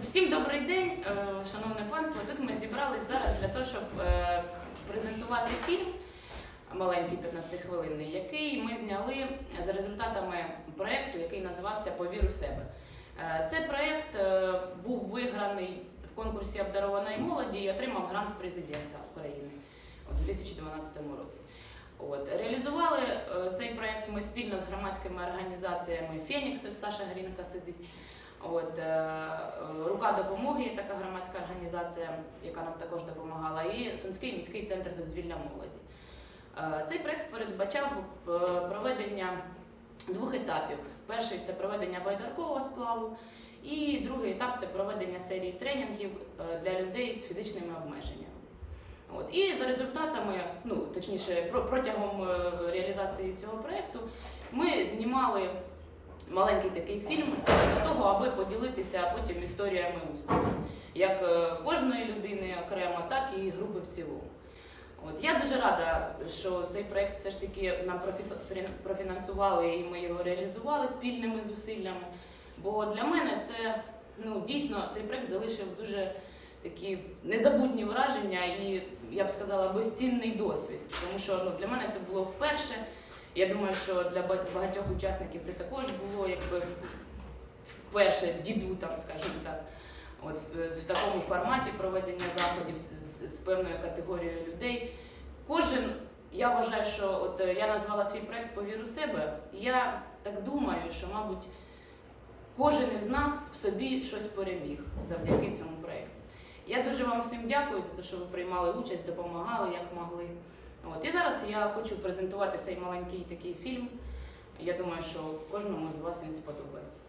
Всім добрий день, е, шановне панство. Тут ми зібрались зараз для того, щоб е, презентувати фільм маленький 15-хвилинний, який ми зняли за результатами проєкту, який називався Повір у себе. Е, Цей проєкт був виграний в конкурсі обдарованої молоді і отримав грант президента України у 2012 році. От. Реалізували ми спільно з громадськими організаціями Фенікс, Саша Грінка сидить. От, е, Рука допомоги є така громадська організація, яка нам також допомагала, і Сумський міський центр дозвілля молоді. Е, Цей проєкт передбачав е, проведення двох етапів. Перший це проведення байдаркового сплаву, і другий етап це проведення серії тренінгів для людей з фізичними обмеженнями. От. І за результатами, ну точніше, протягом е, реалізації цього проєкту ми знімали маленький такий фільм для того, аби поділитися потім історіями успіху, як е, кожної людини окремо, так і групи в цілому. От я дуже рада, що цей проект все ж таки нам профінансували і ми його реалізували спільними зусиллями. Бо для мене це ну дійсно цей проект залишив дуже такі незабутні враження і я б сказала безцінний досвід. Тому що ну, для мене це було вперше. Я думаю, що для багатьох учасників це також було якби вперше дебютом, скажімо так. От в, в такому форматі проведення заходів з, з, з певною категорією людей. Кожен, я вважаю, що от я назвала свій проект Повір у себе. і Я так думаю, що, мабуть, кожен із нас в собі щось переміг завдяки цьому проекту. Я дуже вам всім дякую за те, що ви приймали участь, допомагали як могли. От. І зараз я хочу презентувати цей маленький такий фільм. Я думаю, що кожному з вас він сподобається.